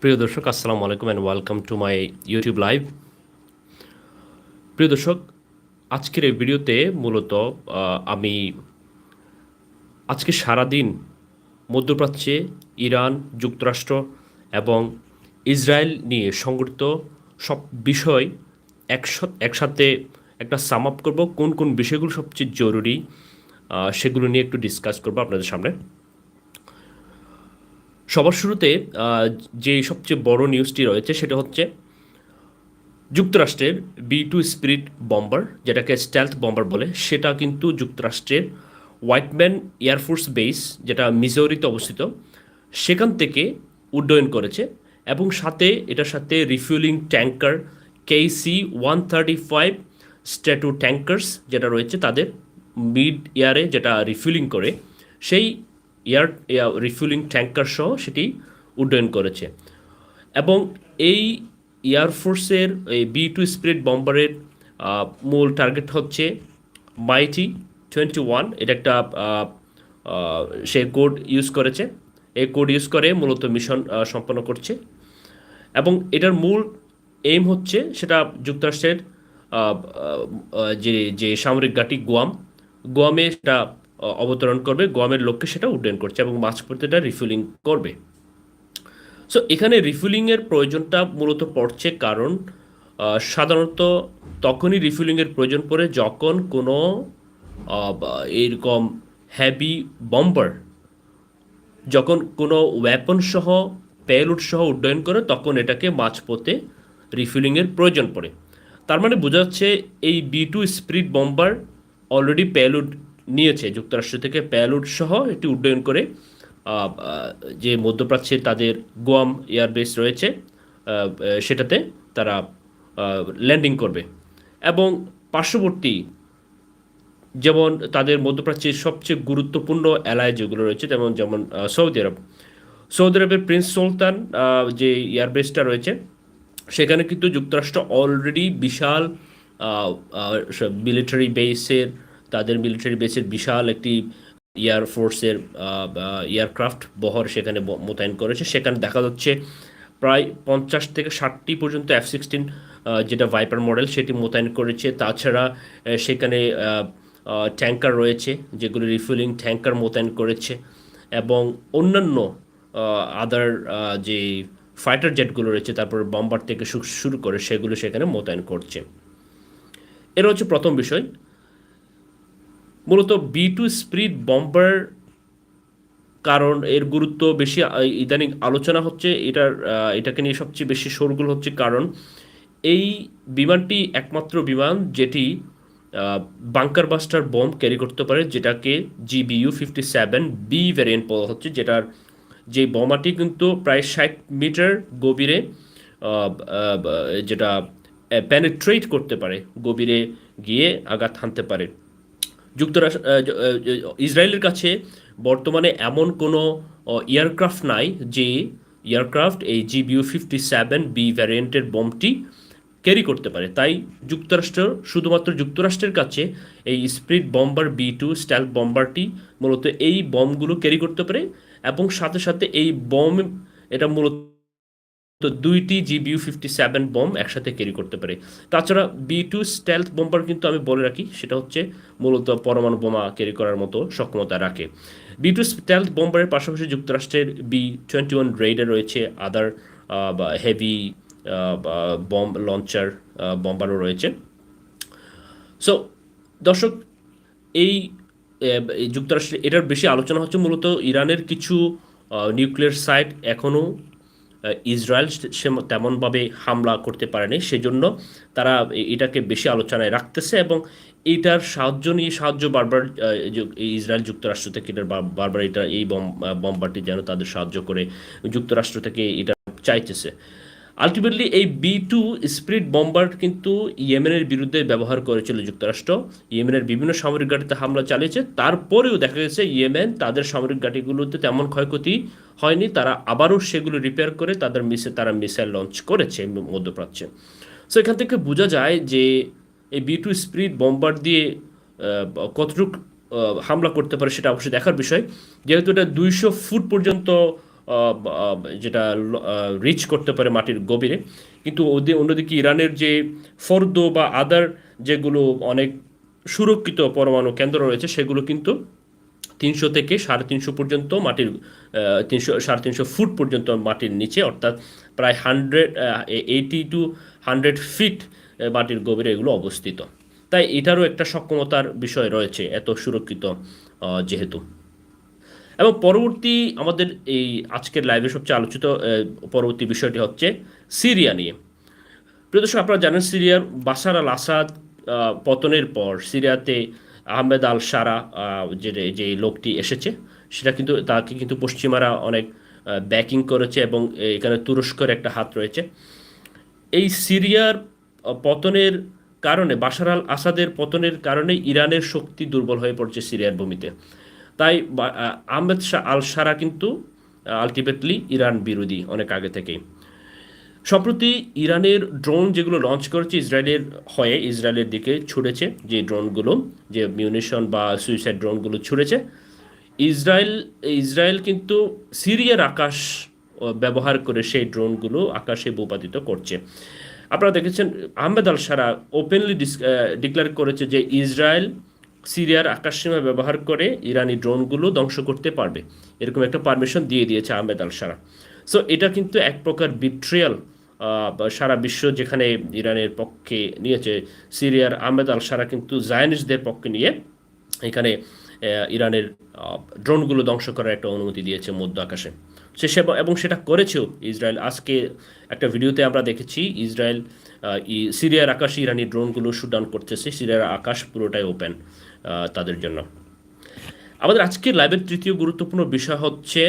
প্রিয় দর্শক, আসসালামু আলাইকুম and welcome to my YouTube live প্রিয় দর্শক, আজকের এই ভিডিওতে মূলত আমি আজকে সারাদিন মধ্যপ্রাচ্যে ইরান, যুক্তরাষ্ট্র এবং ইসরায়েল নিয়ে সংগঠিত সব বিষয় একসাথে একটা সাম আপ করব, কোন কোন বিষয়গুলো সবচেয়ে জরুরি সেগুলো নিয়ে একটু ডিসকাস করব আপনাদের সামনে। সবার শুরুতে যে সবচেয়ে বড় নিউজটি রয়েছে সেটা হচ্ছে যুক্তরাষ্ট্রের বি টু স্পিরিট বম্বার যেটাকে স্ট্যালথ বম্বার বলে, সেটা কিন্তু যুক্তরাষ্ট্রের হোয়াইটম্যান এয়ারফোর্স বেস যেটা মিজোরিতে অবস্থিত, সেখান থেকে উড্ডয়ন করেছে এবং সাথে এটার সাথে refuelling tanker KC one thirty five stratotankers যেটা রয়েছে তাদের মিড ইয়ারে যেটা রিফিলিং করে, সেই এয়ার রিফিলিং ট্যাঙ্কার সহ সেটি উড্ডয়ন করেছে। এবং এই এয়ারফোর্সের এই বি টু স্পিরিট বম্বারের মূল টার্গেট হচ্ছে মাইটি টোয়েন্টি ওয়ান এটা একটা সে কোড ইউজ করেছে। এই কোড ইউজ করে মূলত মিশন সম্পন্ন করছে। এবং এটার মূল এইম হচ্ছে সেটা যুক্তরাষ্ট্রের যে যে সামরিক ঘাঁটি গোয়াম, গোয়ামে সেটা অবতরণ করবে, গোয়ামের লক্ষ্যে সেটা উড্ডয়ন করছে এবং মাঝপথে এটা রিফিলিং করবে। সো এখানে রিফিলিংয়ের প্রয়োজনটা মূলত পড়ছে কারণ সাধারণত তখনই রিফিলিংয়ের প্রয়োজন পড়ে যখন কোনো এরকম হ্যাভি বম্বার যখন কোনো ওয়েপন সহ পেলুড সহ উড্ডয়ন করে তখন এটাকে মাঝপথে রিফিলিংয়ের প্রয়োজন পড়ে। তার মানে বোঝা যাচ্ছে এই B two spirit bomber already পেলুড নিয়েছে। যুক্তরাষ্ট্র থেকে পেলুড সহ এটি উড্ডয়ন করে যে মধ্যপ্রাচ্যে তাদের গোয়াম এয়ারবেস রয়েছে সেটাতে তারা ল্যান্ডিং করবে। এবং পার্শ্ববর্তী যেমন তাদের মধ্যপ্রাচ্যের সবচেয়ে গুরুত্বপূর্ণ এলায় যেগুলো রয়েছে, যেমন যেমন সৌদি আরব। সৌদি আরবের প্রিন্স সুলতান যে এয়ারবেসটা রয়েছে, সেখানে কিন্তু যুক্তরাষ্ট্র অলরেডি বিশাল মিলিটারি বেসের তাদের মিলিটারি বেসের বিশাল একটি এয়ারফোর্সের এয়ারক্রাফট বহর সেখানে মোতায়েন করেছে। সেখানে দেখা যাচ্ছে প্রায় পঞ্চাশ থেকে ষাটটি পর্যন্ত এফ সিক্সটিন যেটা ভাইপার মডেল সেটি মোতায়েন করেছে। তাছাড়া সেখানে ট্যাঙ্কার রয়েছে, যেগুলো রিফিলিং ট্যাঙ্কার মোতায়েন করেছে এবং অন্যান্য আদার যে ফাইটার জেটগুলো রয়েছে, তারপর বম্বার থেকে শুরু করে সেগুলো সেখানে মোতায়েন করছে। এর হচ্ছে প্রথম বিষয়। মূলত বি টু স্প্রিট বম্বার কারণ এর গুরুত্ব বেশি ইদানিং আলোচনা হচ্ছে, এটার এটাকে নিয়ে সবচেয়ে বেশি শোরগোল হচ্ছে কারণ এই বিমানটি একমাত্র বিমান যেটি বাংকার বাস্টার বম ক্যারি করতে পারে, যেটাকে GBU fifty seven B variant বলা হচ্ছে, যেটার, যে বোমাটি কিন্তু প্রায় ষাট মিটার গভীরে যেটা প্যানেট্রেট করতে পারে, গভীরে গিয়ে আঘাত হানতে পারে। যুক্তরাষ্ট্র ইসরায়েলের কাছে বর্তমানে এমন কোনো এয়ারক্রাফট নাই যে এয়ারক্রাফট এই জিবিউ ফিফটি সেভেন বি ভ্যারিয়েন্টের বোমটি ক্যারি করতে পারে। তাই যুক্তরাষ্ট্র, শুধুমাত্র যুক্তরাষ্ট্রের কাছে এই spirit bomber B two style বম্বারটি মূলত এই বমগুলো ক্যারি করতে পারে এবং সাথে সাথে এই বম, এটা মূলত তো দুইটি জিবিউ ফিফটি সেভেন বোম একসাথে ক্যারি করতে পারে। তাছাড়া বি টু স্টেলথ বোম্বার কিন্তু আমি বলে রাখি, সেটা হচ্ছে মূলত পরমাণু বোমা ক্যারি করার মতো সক্ষমতা রাখে। বি টু স্টেলথ বোম্বারের পাশাপাশি যুক্তরাষ্ট্রের বি টোয়েন্টি ওয়ান রেডার রয়েছে আদার হেভি বম লঞ্চার বম্বারও রয়েছে। সো দর্শক, এই যুক্তরাষ্ট্রে এটার বেশি আলোচনা হচ্ছে মূলত ইরানের কিছু নিউক্লিয়ার সাইট এখনও ইসরায়েল সে তেমনভাবে হামলা করতে পারেনি, সেজন্য তারা এটাকে বেশি আলোচনায় রাখতেছে এবং এটার সাহায্য নিয়ে সাহায্য বারবার ইসরায়েল যুক্তরাষ্ট্র থেকে এটার বারবার এটা এই বম বম্বারটি যেন তাদের সাহায্য করে যুক্তরাষ্ট্র থেকে এটা চাইতেছে। আলটিমেটলি এই বি টু স্পিরিট বম্বার কিন্তু ইয়েমেনের বিরুদ্ধে ব্যবহার করেছিল যুক্তরাষ্ট্র। ইয়েমেনের বিভিন্ন সামরিক ঘাটিতে হামলা চালিয়েছে। তারপরেও দেখা গেছে ইয়েমেন তাদের সামরিক ঘাটিগুলোতে তেমন ক্ষয়ক্ষতি হয়নি। তারা আবারও সেগুলো রিপেয়ার করে তাদের মিসে তারা মিসাইল লঞ্চ করেছে মধ্যপ্রাচ্যে। সো এখান থেকে বোঝা যায় যে এই বি টু স্পিরিট বম্বার দিয়ে কতটুকু হামলা করতে পারে সেটা অবশ্যই দেখার বিষয়। যেহেতু এটা দুইশো ফুট পর্যন্ত যেটা রিচ করতে পারে মাটির গভীরে। কিন্তু অন্যদিকে ইরানের যে ফর্দ বা আদার যেগুলো অনেক সুরক্ষিত পরমাণু কেন্দ্র রয়েছে, সেগুলো কিন্তু তিনশো থেকে সাড়ে তিনশো পর্যন্ত মাটির তিনশো, সাড়ে তিনশো ফুট পর্যন্ত মাটির নিচে, অর্থাৎ প্রায় hundred eighty two hundred feet মাটির গভীরে এগুলো অবস্থিত। তাই এটারও একটা সক্ষমতার বিষয় রয়েছে, এত সুরক্ষিত যেহেতু। এবং পরবর্তী আমাদের এই আজকের লাইভে সবচেয়ে আলোচিত পরবর্তী বিষয়টি হচ্ছে সিরিয়া নিয়ে। প্রিয় দর্শক, আপনারা জানেন সিরিয়ার বাসার আল আসাদ পতনের পর সিরিয়াতে আহমেদ আল সারা যে যে লোকটি এসেছে, সেটা কিন্তু, তাকে কিন্তু পশ্চিমারা অনেক ব্যাকিং করেছে এবং এখানে তুরস্কের একটা হাত রয়েছে। এই সিরিয়ার পতনের কারণে বাশার আল আসাদের পতনের কারণে ইরানের শক্তি দুর্বল হয়ে পড়ছে সিরিয়ার ভূমিতে। তাই আহমেদ শাহ আল সারা কিন্তু আলটিমেটলি ইরান বিরোধী অনেক আগে থেকেই। সম্প্রতি ইরানের ড্রোন যেগুলো লঞ্চ করেছে, ইসরায়েলের হয়ে ইসরায়েলের দিকে ছুড়েছে যে ড্রোনগুলো যে মিউনিশন বা সুইসাইড ড্রোনগুলো ছুড়েছে ইসরায়েল ইসরায়েল কিন্তু সিরিয়ার আকাশ ব্যবহার করে সেই ড্রোনগুলো আকাশে ভূপাতিত করছে। আপনারা দেখেছেন, Ahmed al Sharaa openly declare করেছে যে ইসরায়েল সিরিয়ার আকাশসীমা ব্যবহার করে ইরানি ড্রোনগুলো ধ্বংস করতে পারবে। এরকম একটা পারমিশন দিয়ে দিয়েছে আহমেদ আল সারা সো এটা কিন্তু এক প্রকার বিট্রিয়াল সারা বিশ্ব যেখানে ইরানের পক্ষে নিয়েছে, সিরিয়ার আহমেদ আল সারা কিন্তু জায়নিস্টদের পক্ষে নিয়ে এখানে ইরানের ড্রোনগুলো ধ্বংস করার একটা অনুমতি দিয়েছে মধ্য আকাশে। সে এবং সেটা করেছেও ইসরায়েল। আজকে একটা ভিডিওতে আমরা দেখেছি, ইসরায়েল সিরিয়ার আকাশে ইরানি ড্রোনগুলো শুট করতেছে। সিরিয়ার আকাশ পুরোটাই ওপেন তাদের জন্য। আমাদের আজকের লাইভের তৃতীয় গুরুত্বপূর্ণ বিষয় হচ্ছে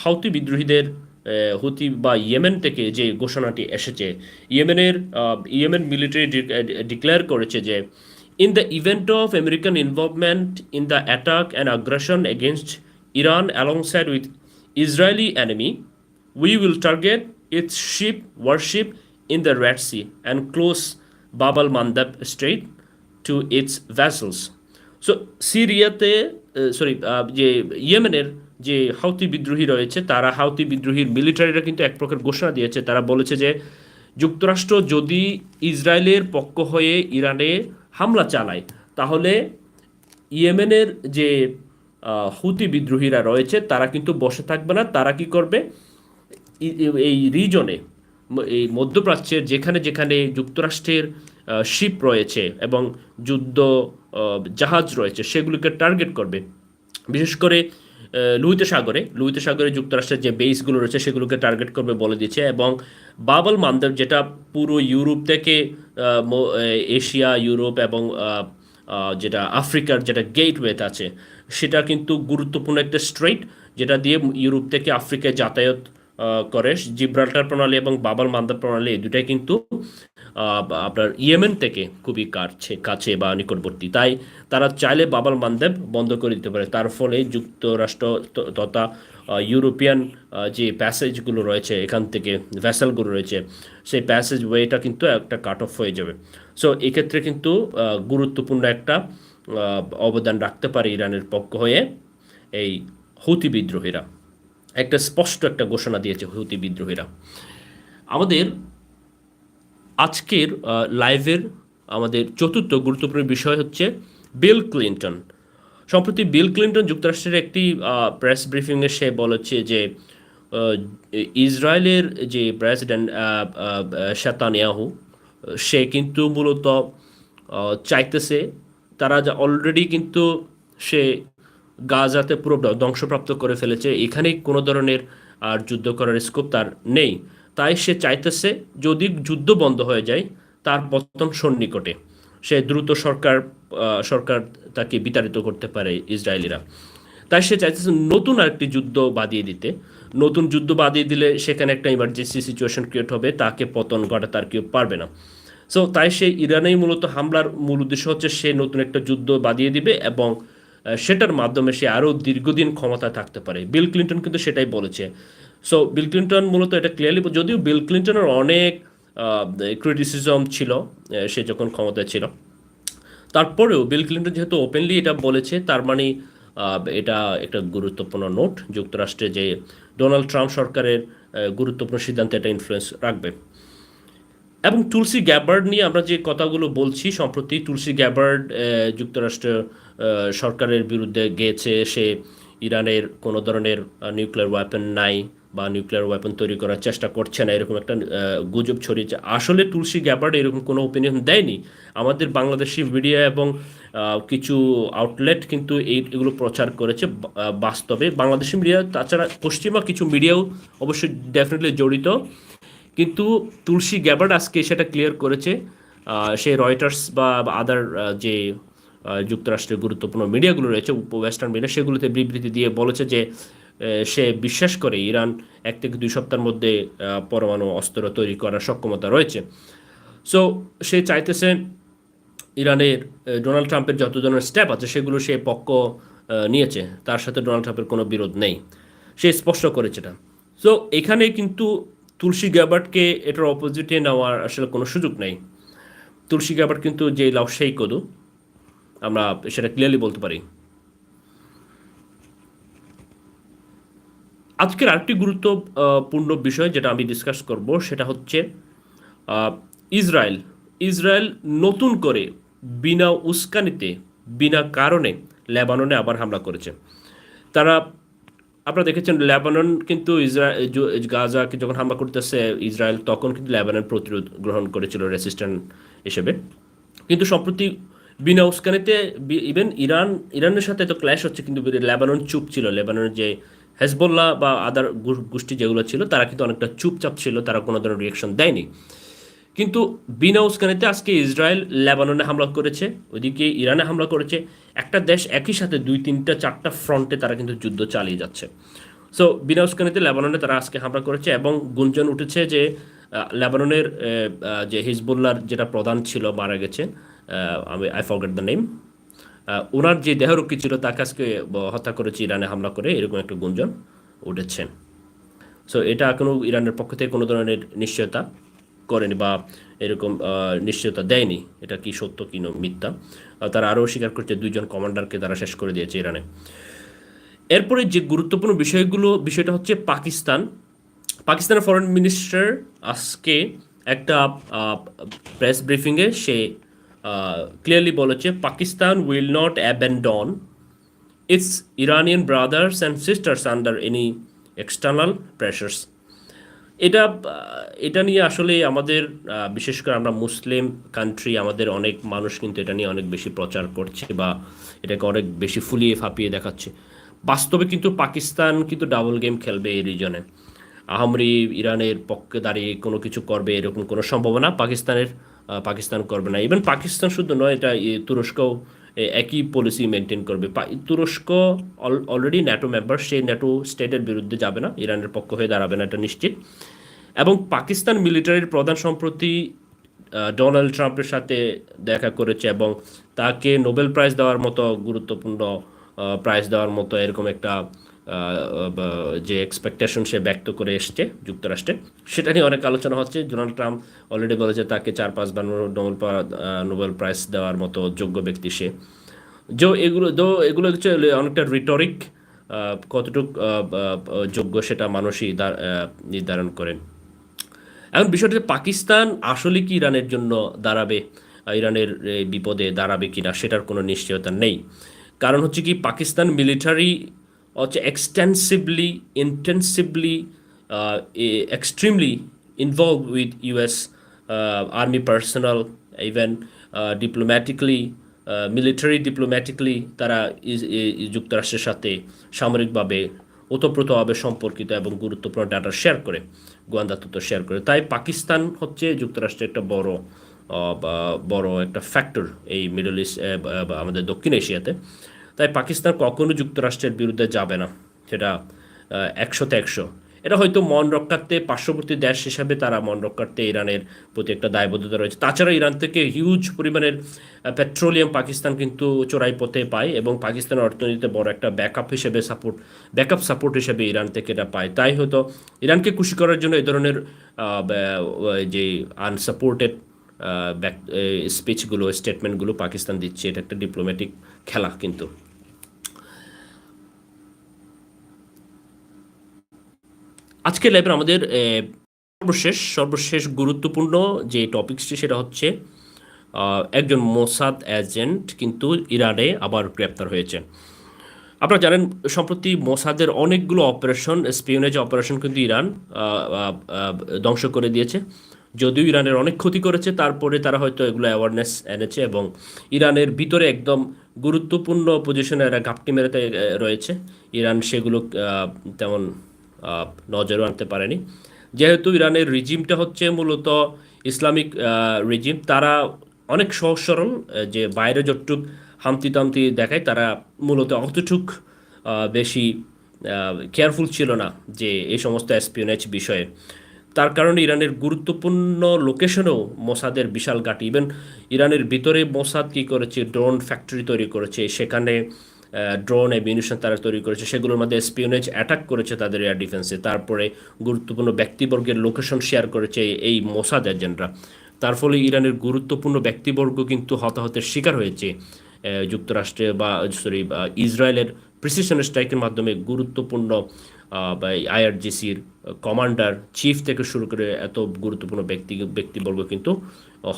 হাউতি বিদ্রোহীদের হুতি বা ইয়েমেন থেকে যে ঘোষণাটি এসেছে, ইয়েমেনের ইয়েমেন মিলিটারি ডিক্লেয়ার করেছে যে in the event of American involvement in the attack and আগ্রাসন against Iran alongside with Israeli enemy we will target its ship warship in the Red Sea and close Bab al Mandab Strait to its vessels. So সিরিয়াতে sorry যে ইয়েমেনের যে হাউতি বিদ্রোহী রয়েছে, তারা হাউতি বিদ্রোহীর মিলিটারিরা কিন্তু এক প্রকার ঘোষণা দিয়েছে। তারা বলেছে যে, যুক্তরাষ্ট্র যদি ইসরায়েলের পক্ষ হয়ে ইরানে হামলা চালায়, তাহলে ইয়েমেনের যে হুতি বিদ্রোহীরা রয়েছে, তারা কিন্তু বসে থাকবে না। তারা কি করবে? এই রিজনে এই মধ্যপ্রাচ্যের যেখানে যেখানে যুক্তরাষ্ট্রের শিপ রয়েছে এবং যুদ্ধ জাহাজ রয়েছে, সেগুলোকে টার্গেট করবে। বিশেষ করে লোহিত সাগরে লোহিত সাগরে যুক্তরাষ্ট্রের যে বেসগুলো রয়েছে, সেগুলোকে টার্গেট করবে বলে দিচ্ছে এবং বাবল মান্দাব যেটা পুরো ইউরোপ থেকে এশিয়া, ইউরোপ এবং যেটা আফ্রিকার যেটা গেটওয়েতে আছে, সেটা কিন্তু গুরুত্বপূর্ণ একটা স্ট্রেট যেটা দিয়ে ইউরোপ থেকে আফ্রিকায় যাতায়াত করে জিব্রাল্টার প্রণালী এবং বাবাল মান্দাব প্রণালী এই দুটাই কিন্তু আপনার ইয়েমেন থেকে খুবই কাছে কাছে বা নিকটবর্তী। তাই তারা চাইলে বাবাল মান্দাব বন্ধ করে দিতে পারে। তার ফলে যুক্তরাষ্ট্র তথা ইউরোপিয়ান যে প্যাসেজগুলো রয়েছে, এখান থেকে ভ্যাসেলগুলো রয়েছে, সেই প্যাসেজ ওয়েটা কিন্তু একটা কাট অফ হয়ে যাবে। সো এক্ষেত্রে কিন্তু গুরুত্বপূর্ণ একটা অবদান রাখতে পারে ইরানের পক্ষ হয়ে এই হুতি বিদ্রোহীরা। একটা স্পষ্ট একটা ঘোষণা দিয়েছে হুতি বিদ্রোহীরা। আমাদের আজকের লাইভের আমাদের চতুর্থ গুরুত্বপূর্ণ বিষয় হচ্ছে বিল ক্লিন্টন। সম্প্রতি বিল ক্লিন্টন যুক্তরাষ্ট্রের একটি প্রেস ব্রিফিংয়ে সে বলেছে যে ইসরায়েলের যে প্রেসিডেন্ট শাতানিয়াহু সে কিন্তু মূলত চাইতেছে তারা যা অলরেডি কিন্তু সে গাজাতে পুরো ধ্বংসপ্রাপ্ত করে ফেলেছে। এখানে কোনো ধরনের, আর যুদ্ধ করার স্কোপ তার নেই। তাই সে চাইতেছে, যদি যুদ্ধ বন্ধ হয়ে যায়, তার পতন সন্নিকটে সে দ্রুত সরকার সরকার তাকে বিতাড়িত করতে পারে ইসরায়েলিরা। তাই সে চাইতেছে নতুন আরেকটি যুদ্ধ বাদিয়ে দিতে। নতুন যুদ্ধ বাদিয়ে দিলে সেখানে একটা ইমার্জেন্সি সিচুয়েশন ক্রিয়েট হবে, তাকে পতন ঘটাতে আর কেউ পারবে না। সো তাই সে ইরানেই মূলত হামলার মূল উদ্দেশ্য হচ্ছে সে নতুন একটা যুদ্ধ বাদিয়ে দিবে এবং সেটার মাধ্যমে সে আরও দীর্ঘদিন ক্ষমতা থাকতে পারে। বিল ক্লিন্টন কিন্তু সেটাই বলেছে। সো বিল ক্লিন্টন মূলত এটা ক্লিয়ারলি যদিও বিল ক্লিন্টনের অনেক ক্রিটিসিজম ছিল সে যখন ক্ষমতায় ছিল। তারপরেও বিল ক্লিন্টন যেহেতু ওপেনলি এটা বলেছে, তার মানে এটা একটা গুরুত্বপূর্ণ নোট। যুক্তরাষ্ট্রে যে ডোনাল্ড ট্রাম্প সরকারের গুরুত্বপূর্ণ সিদ্ধান্তে এটা ইনফ্লুয়েন্স রাখবে। এবং তুলসী গ্যাবার্ড নিয়ে আমরা যে কথাগুলো বলছি, সম্প্রতি তুলসী গ্যাবার্ড যুক্তরাষ্ট্র সরকারের বিরুদ্ধে গেছে সে ইরানের কোনো ধরনের নিউক্লিয়ার ওয়েপন নাই বা নিউক্লিয়ার ওয়েপন তৈরি করার চেষ্টা করছে না, এরকম একটা গুজব ছড়িয়েছে। আসলে তুলসী গ্যাবার্ড এরকম কোনো ওপিনিয়ন দেয়নি। আমাদের বাংলাদেশি মিডিয়া এবং কিছু আউটলেট কিন্তু এই, এগুলো প্রচার করেছে বাস্তবে। বাংলাদেশি মিডিয়া তাছাড়া পশ্চিমা কিছু মিডিয়াও অবশ্যই ডেফিনেটলি জড়িত। কিন্তু তুলসী গ্যাবার্ড আজকে সেটা ক্লিয়ার করেছে সে রয়টার্স বা আদার যে যুক্তরাষ্ট্রের গুরুত্বপূর্ণ মিডিয়াগুলো রয়েছে ওয়েস্টার্ন মিডিয়া সেগুলোতে বিবৃতি দিয়ে বলেছে যে সে বিশ্বাস করে ইরান এক থেকে দুই সপ্তাহের মধ্যে পরমাণু অস্ত্র তৈরি করার সক্ষমতা রয়েছে। সো সে চাইতেছে ইরানের ডোনাল্ড ট্রাম্পের যত ধরনের স্টেপ আছে, সেগুলো সে পক্ষ নিয়েছে। তার সাথে ডোনাল্ড ট্রাম্পের কোনো বিরোধ নেই। সে স্পষ্ট করেছে এটা। সো এখানে কিন্তু তুলসী গ্যাবার্টকে এটার অপোজিটে নেওয়ার আসলে কোনো সুযোগ নেই। তুলসী গ্যাবার্ট কিন্তু যে লাভ সেই কদু। আমরা সেটা ক্লিয়ারলি বলতে পারি। আজকের আরেকটি গুরুত্বপূর্ণ বিষয় যেটা আমি ডিসকাস করব, সেটা হচ্ছে ইসরায়েল। ইসরায়েল নতুন করে বিনা উস্কানিতে, বিনা কারণে লেবাননে আবার হামলা করেছে। তারা আপনারা দেখেছেন লেবানন কিন্তু ইসরায়েল গাজাকে যখন হামলা করতেছে, ইসরায়েল তখন কিন্তু লেবানন প্রতিরোধ গ্রহণ করেছিল রেসিস্ট্যান্ট হিসেবে। কিন্তু সম্প্রতি বিনা উস্কানিতে ইভেন ইরান ইরানের সাথে তো ক্ল্যাশ হচ্ছে, কিন্তু লেবানন চুপ ছিল। লেবাননের যে হেজবল্লা বা আদার গোষ্ঠী যেগুলো ছিল, তারা কিন্তু অনেকটা চুপচাপ ছিল, তারা কোনো ধরনের রিয়েকশন দেয়নি। কিন্তু বিনা উস্কানিতে আজকে ইসরায়েল লেবাননে হামলা করেছে, ওইদিকে ইরানে হামলা করেছে। একটা দেশ একই সাথে দুই, তিনটা, চারটা ফ্রন্টে তারা কিন্তু যুদ্ধ চালিয়ে যাচ্ছে। সো বিনা উস্কানিতে লেবাননে তারা আজকে হামলা করেছে এবং গুঞ্জন উঠেছে যে লেবাননের যে হিজবুল্লার যেটা প্রধান ছিল, মারা গেছে আমি আই ফরগেট দ্য নেম ওনার যে দেহরক্ষী ছিল, তাকে আজকে হত্যা করেছে, ইরানে হামলা করে, এরকম একটা গুঞ্জন উঠেছে। সো এটা এখনও ইরানের পক্ষ থেকে কোনো ধরনের নিশ্চয়তা। করেনি বা এরকম নিশ্চয়তা দেয়নি, এটা কি সত্য কি মিথ্যা? তারা আরও স্বীকার করছে দুইজন কমান্ডারকে তারা শেষ করে দিয়েছে ইরানে। এরপরে যে গুরুত্বপূর্ণ বিষয়গুলো, বিষয়টা হচ্ছে পাকিস্তান। পাকিস্তানের ফরেন মিনিস্টার আজকে একটা প্রেস ব্রিফিংয়ে সে ক্লিয়ারলি বলেছে, Pakistan will not abandon its Iranian brothers and sisters under any external pressures এটা এটা নিয়ে আসলে আমাদের বিশেষ করে আমরা মুসলিম কান্ট্রি আমাদের অনেক মানুষ কিন্তু এটা নিয়ে অনেক বেশি প্রচার করছে বা এটাকে অনেক বেশি ফুলিয়ে ফাঁপিয়ে দেখাচ্ছে। বাস্তবে কিন্তু পাকিস্তান কিন্তু ডাবল গেম খেলবে এই রিজনে আহমরি ইরানের পক্ষে দাঁড়িয়ে কোনো কিছু করবে এরকম কোনো সম্ভাবনা পাকিস্তানের পাকিস্তান করবে না। ইভেন পাকিস্তান শুধু নয়, এটা তুরস্কও একই পলিসি মেনটেন করবে। তুরস্ক অলরেডি ন্যাটো মেম্বার সেই ন্যাটো স্টেটের বিরুদ্ধে যাবে না, ইরানের পক্ষ হয়ে দাঁড়াবে না, এটা নিশ্চিত। এবং পাকিস্তান মিলিটারির প্রধান সম্প্রতি ডোনাল্ড ট্রাম্পের সাথে দেখা করেছে এবং তাকে নোবেল প্রাইজ দেওয়ার মতো, গুরুত্বপূর্ণ প্রাইজ দেওয়ার মতো এরকম একটা যে এক্সপেকটেশন সে ব্যক্ত করে এসছে যুক্তরাষ্ট্রে, সেটা নিয়ে অনেক আলোচনা হচ্ছে। ডোনাল্ড ট্রাম্প অলরেডি বলেছে তাকে চার পাঁচবার নোবেল নোবেল প্রাইজ দেওয়ার মতো যোগ্য ব্যক্তি সে। যে এগুলো দো এগুলো হচ্ছে অনেকটা রিটরিক কতটুক যোগ্য সেটা মানুষই নির্ধারণ করেন। এখন বিষয়টা পাকিস্তান আসলে কি ইরানের জন্য দাঁড়াবে ইরানের বিপদে দাঁড়াবে কিনা সেটার কোনো নিশ্চয়তা নেই। কারণ হচ্ছে কি পাকিস্তান মিলিটারি হচ্ছে extensively intensively extremely involve with US army personnel even diplomatically military diplomatically তারা যুক্তরাষ্ট্রের সাথে সামরিকভাবে ওতপ্রোতভাবে সম্পর্কিত এবং গুরুত্বপূর্ণ ডাটা শেয়ার করে, গোয়েন্দা তথ্য শেয়ার করে। তাই পাকিস্তান হচ্ছে যুক্তরাষ্ট্রের একটা বড় বড় একটা ফ্যাক্টর এই মিডল ইস্ট আমাদের দক্ষিণ এশিয়াতে। তাই পাকিস্তান কখনো যুক্তরাষ্ট্রের বিরুদ্ধে যাবে না। সেটা একশোতে একশো। এটা হয়তো মন রক্ষার্থে, পার্শ্ববর্তী দেশ হিসাবে তারা মন রক্ষার্থে ইরানের প্রতি একটা দায়বদ্ধতা রয়েছে। তাছাড়া ইরান থেকে হিউজ পরিমাণের পেট্রোলিয়াম পাকিস্তান কিন্তু চোরাই পথে পায় এবং পাকিস্তানের অর্থনীতিতে বড় একটা ব্যাকআপ হিসেবে সাপোর্ট ব্যাকআপ সাপোর্ট হিসেবে ইরান থেকে এটা পায়। তাই হয়তো ইরানকে খুশি করার জন্য এই ধরনের যে আনসাপোর্টেড স্পিচগুলো স্টেটমেন্টগুলো পাকিস্তান দিচ্ছে। এটা একটা ডিপ্লোম্যাটিক খেলা কিন্তু। আজকের লাইভের আমাদের সর্বশেষ সর্বশেষ গুরুত্বপূর্ণ যে টপিকসটি সেটা হচ্ছে একজন মোসাদ এজেন্ট কিন্তু ইরানে আবার গ্রেপ্তার হয়েছে। আপনারা জানেন, সম্প্রতি মোসাদের অনেকগুলো অপারেশন স্পিওনেজ অপারেশন কিন্তু ইরান ধ্বংস করে দিয়েছে। যদিও ইরানের অনেক ক্ষতি করেছে, তারপরে তারা হয়তো এগুলো অ্যাওয়ারনেস এনেছে এবং ইরানের ভিতরে একদম গুরুত্বপূর্ণ পজিশনে এরা ঘাপটি মেরেতে রয়েছে। ইরান সেগুলো তেমন নজরও আনতে পারেনি। যেহেতু ইরানের রিজিমটা হচ্ছে মূলত ইসলামিক রিজিম তারা অনেক সহজ সরল যে বাইরে যতটুক হামতি তামতি দেখায়, তারা মূলত অতটুক বেশি কেয়ারফুল ছিল না যে এই সমস্ত এসপিওনেজ বিষয়ে। তার কারণে ইরানের গুরুত্বপূর্ণ লোকেশনেও মোসাদের বিশাল ঘাঁটি। ইভেন ইরানের ভিতরে মোসাদ কী করেছে? ড্রোন ফ্যাক্টরি তৈরি করেছে। সেখানে ড্রোন এমিউনিশন তারা তৈরি করেছে, সেগুলোর মধ্যে স্পিওনেজ অ্যাটাক করেছে তাদের এয়ার ডিফেন্সে তারপরে গুরুত্বপূর্ণ ব্যক্তিবর্গের লোকেশন শেয়ার করেছে এই মোসাদ এজেন্টরা তার ফলে ইরানের গুরুত্বপূর্ণ ব্যক্তিবর্গ কিন্তু হতাহতের শিকার হয়েছে। যুক্তরাষ্ট্রে বা সরি ইসরায়েলের প্রিসিশন স্ট্রাইকের মাধ্যমে গুরুত্বপূর্ণ আইআরজিসির কমান্ডার চিফ থেকে শুরু করে এত গুরুত্বপূর্ণ ব্যক্তি ব্যক্তিবর্গ কিন্তু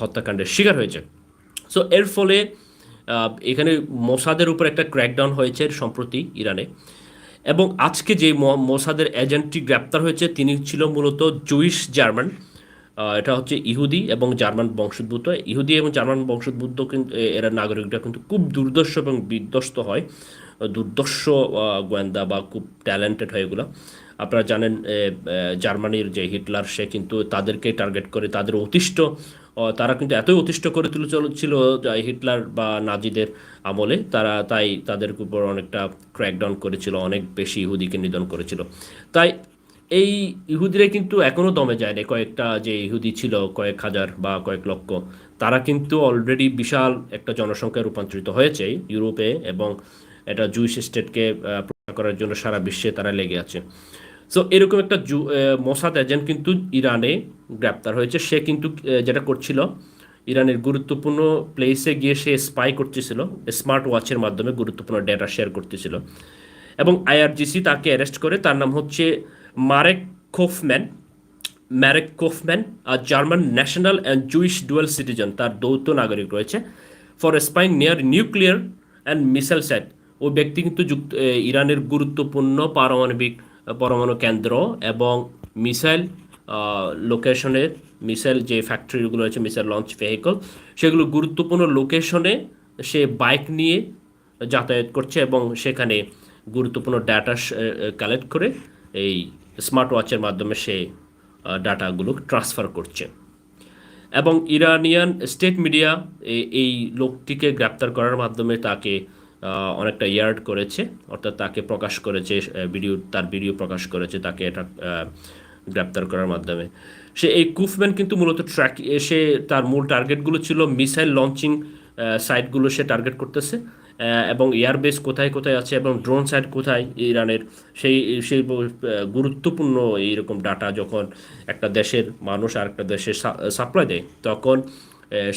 হত্যাকাণ্ডের শিকার হয়েছে। সো এর ফলে এখানে মোসাদের উপর একটা ক্র্যাকডাউন হয়েছে সম্প্রতি ইরানে। এবং আজকে যে মোসাদের এজেন্টটি গ্রেপ্তার হয়েছে, তিনি ছিল মূলত জুইশ জার্মান। এটা হচ্ছে ইহুদি এবং জার্মান বংশোদ্ভূত। ইহুদি এবং জার্মান বংশোদ্ভূত কিন্তু এরা নাগরিকরা কিন্তু খুব দুর্দর্শ এবং বিধ্বস্ত হয়। দুর্দর্শ গোয়েন্দা বা খুব ট্যালেন্টেড হয় এগুলো। আপনারা জানেন জার্মানির যে হিটলার, সে কিন্তু তাদেরকে টার্গেট করে, তাদের অতিষ্ঠ তারা কিন্তু এতই অতিষ্ঠ করে তুলে চলছিল হিটলার বা নাজিদের আমলে, তারা তাই তাদের উপর অনেকটা ক্র্যাকডাউন করেছিল, অনেক বেশি ইহুদিকে নিধন করেছিল। তাই এই ইহুদিরা কিন্তু এখনও দমে যায়নি কয়েকটা যে ইহুদি ছিল, কয়েক হাজার বা কয়েক লক্ষ, তারা কিন্তু অলরেডি বিশাল একটা জনসংখ্যায় রূপান্তরিত হয়েছে ইউরোপে এবং এটা জুইশ স্টেটকে করার জন্য সারা বিশ্বে তারা লেগে আছে। সো এরকম একটা মোসাদ এজেন্ট কিন্তু ইরানে গ্রেপ্তার হয়েছে। সে কিন্তু যেটা করছিল, ইরানের গুরুত্বপূর্ণ প্লেসে গিয়ে সে স্পাই করতেছিল স্মার্ট ওয়াচের মাধ্যমে গুরুত্বপূর্ণ ডেটা শেয়ার করতেছিল। এবং আইআরজিসি তাকে অ্যারেস্ট করে, তার নাম হচ্ছে Marek Kofman Marek Kofman R German national and Jewish dual citizen তার দৌত্য নাগরিক রয়েছে for spying near nuclear and missile site ওই ব্যক্তি কিন্তু যুক্ত ইরানের গুরুত্বপূর্ণ পারমাণবিক পরমাণু কেন্দ্র এবং মিসাইল লোকেশনের মিসাইল যে ফ্যাক্টরিগুলো আছে মিসাইল লঞ্চ ভেহিকল সেগুলো গুরুত্বপূর্ণ লোকেশনে সে বাইক নিয়ে যাতায়াত করছে এবং সেখানে গুরুত্বপূর্ণ ডাটা কালেক্ট করে এই স্মার্ট ওয়াচের মাধ্যমে সে ডাটাগুলো ট্রান্সফার করছে। এবং ইরানিয়ান স্টেট মিডিয়া এই লোকটিকে গ্রেপ্তার করার মাধ্যমে তাকে অনেকটা ইয়ার্ড করেছে, অর্থাৎ তাকে প্রকাশ করেছে ভিডিও, তার ভিডিও প্রকাশ করেছে, তাকে এটা গ্রেপ্তার করার মাধ্যমে। সে এই কুফম্যান কিন্তু মূলত ট্র্যাক এসে তার মূল টার্গেটগুলো ছিল মিসাইল লঞ্চিং সাইটগুলো সে টার্গেট করতেছে এবং এয়ারবেস কোথায় কোথায় আছে এবং ড্রোন সাইট কোথায় ইরানের, সেই সেই গুরুত্বপূর্ণ এইরকম ডাটা যখন একটা দেশের মানুষ আর একটা দেশের সাপ্লাই দেয়, তখন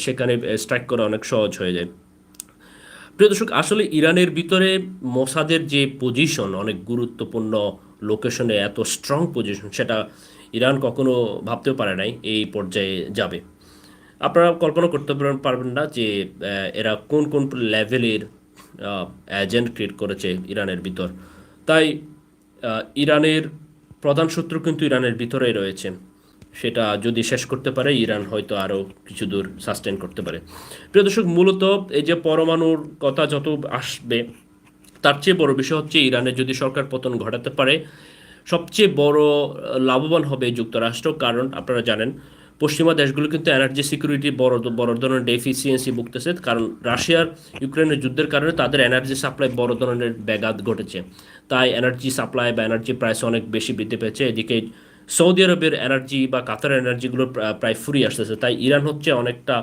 সেখানে স্ট্রাইক করা অনেক সহজ হয়ে যায়। প্রিয় দর্শক, আসলে ইরানের ভিতরে মোসাদের যে পজিশন অনেক গুরুত্বপূর্ণ লোকেশনে এত স্ট্রং পজিশন সেটা ইরান কখনো ভাবতেও পারে নাই এই পর্যায়ে যাবে। আপনারা কল্পনা করতে পারবেন না যে এরা কোন কোন লেভেলের এজেন্ট ক্রিয়েট করেছে ইরানের ভিতর। তাই ইরানের প্রধান শত্রু কিন্তু ইরানের ভিতরেই রয়েছে। সেটা যদি শেষ করতে পারে, ইরান হয়তো আরও কিছু দূর সাস্টেন করতে পারে। প্রিয় দর্শক, মূলত এই যে পরমাণুর কথা যত আসবে, তার চেয়ে বড় বিষয় হচ্ছে ইরানের যদি সরকার পতন ঘটাতে পারে, সবচেয়ে বড় লাভবান হবে যুক্তরাষ্ট্র। কারণ আপনারা জানেন, পশ্চিমা দেশগুলো কিন্তু এনার্জি সিকিউরিটি বড় বড় ধরনের ডেফিসিয়েন্সি ভুগতেছে। কারণ রাশিয়ার ইউক্রেনের যুদ্ধের কারণে তাদের এনার্জি সাপ্লাই বড় ধরনের ব্যাঘাত ঘটেছে। তাই এনার্জি সাপ্লাই বা এনার্জি প্রাইস অনেক বেশি বৃদ্ধি পেয়েছে। এদিকে সৌদি আরবের এনার্জি বা কাতার এনার্জিগুলো প্রায় ফুরিয়ে আসতেছে। তাই ইরান হচ্ছে অনেকটা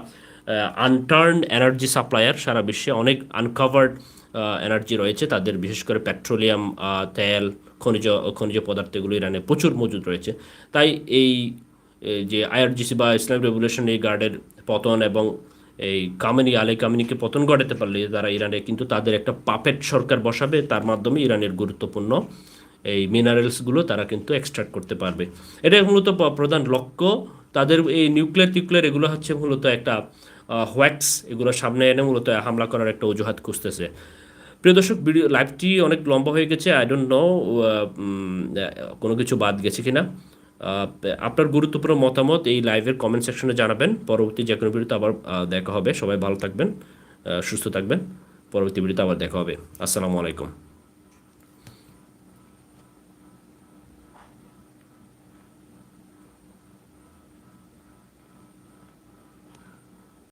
আনটার্ন এনার্জি সাপ্লায়ার সারা বিশ্বে। অনেক আনকাভার্ড এনার্জি রয়েছে। তাদের বিশেষ করে পেট্রোলিয়াম তেল, খনিজ খনিজ পদার্থগুলো ইরানে প্রচুর মজুদ রয়েছে। তাই এই এই যে আইআরজিসি বা ইসলামিক রেভলিউশনারি গার্ডের পতন এবং এই কামিনী, আলে কামিনীকে পতন ঘটাতে পারলে তারা ইরানে কিন্তু তাদের একটা পাপেট সরকার বসাবে। তার মাধ্যমে ইরানের গুরুত্বপূর্ণ এই মিনারেলসগুলো তারা কিন্তু এক্সট্রাক্ট করতে পারবে। এটা মূলত প্রধান লক্ষ্য। তাদের এই নিউক্লিয়ার টিউক্লিয়ার এগুলো হচ্ছে মূলত একটা হোয়াক্স এগুলো সামনে এনে মূলত হামলা করার একটা অজুহাত খুঁজতেছে। প্রিয় দর্শক ভিডিও লাইভটি অনেক লম্বা হয়ে গেছে। আই ডোন্ট নো কোনো কিছু বাদ গেছে কিনা। আপনার গুরুত্বপূর্ণ মতামত এই লাইভের কমেন্ট সেকশনে জানাবেন। পরবর্তী যে কোনো ভিডিওতে আবার দেখা হবে। সবাই ভালো থাকবেন সুস্থ থাকবেন। পরবর্তী ভিডিওতে আবার দেখা হবে। আসসালামু আলাইকুম।